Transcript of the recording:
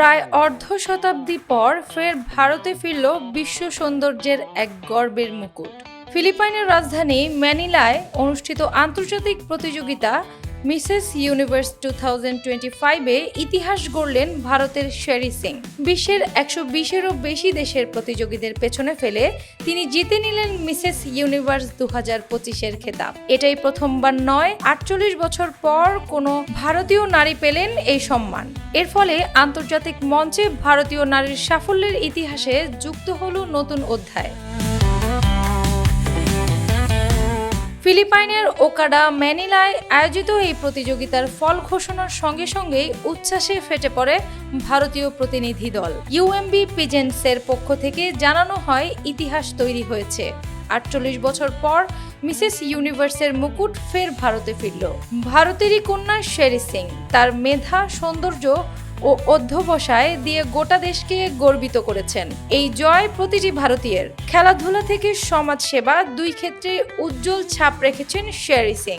প্রায় অর্ধ শতাব্দী পর ফের ভারতে ফিরল বিশ্ব সৌন্দর্যের এক গর্বের মুকুট। ফিলিপাইনের রাজধানী ম্যানিলায় অনুষ্ঠিত আন্তর্জাতিক প্রতিযোগিতা Mrs universe two thousand twenty ফাইভে ইতিহাস গড়লেন ভারতের শেরি সিং। বিশ্বের একশো বিশেরও বেশি দেশের প্রতিযোগীদের পেছনে ফেলে তিনি জিতে নিলেন মিসেস ইউনিভার্স দু হাজার পঁচিশের খেতাব। এটাই প্রথমবার নয়, আটচল্লিশ বছর পর কোনো ভারতীয় নারী পেলেন এই সম্মান। এর ফলে আন্তর্জাতিক মঞ্চে ভারতীয় নারীর সাফল্যের ইতিহাসে যুক্ত হল নতুন অধ্যায়। ফিলিপাইনের ওকাডা ম্যানিলায় আয়োজিত এই প্রতিযোগিতার ফল ঘোষণার সঙ্গে সঙ্গেই উচ্ছ্বাসে ফেটে পড়ে ভারতীয় প্রতিনিধি দল। ইউএমবি পিজেন্টসের পক্ষ থেকে জানানো হয়, ইতিহাস তৈরি হয়েছে। আটচল্লিশ বছর পর মিসেস ইউনিভার্সের মুকুট ফের ভারতে ফিরল। ভারতেরই কন্যা শেরি সিং, তার মেধা, সৌন্দর্য ও অধ্যবসায় দিয়ে গোটা দেশকে গর্বিত করেছেন। এই জয় প্রতিটি ভারতীয়ের। খেলাধুলা থেকে সমাজ সেবা দুই ক্ষেত্রে উজ্জ্বল ছাপ রেখেছেন শেরি সিং।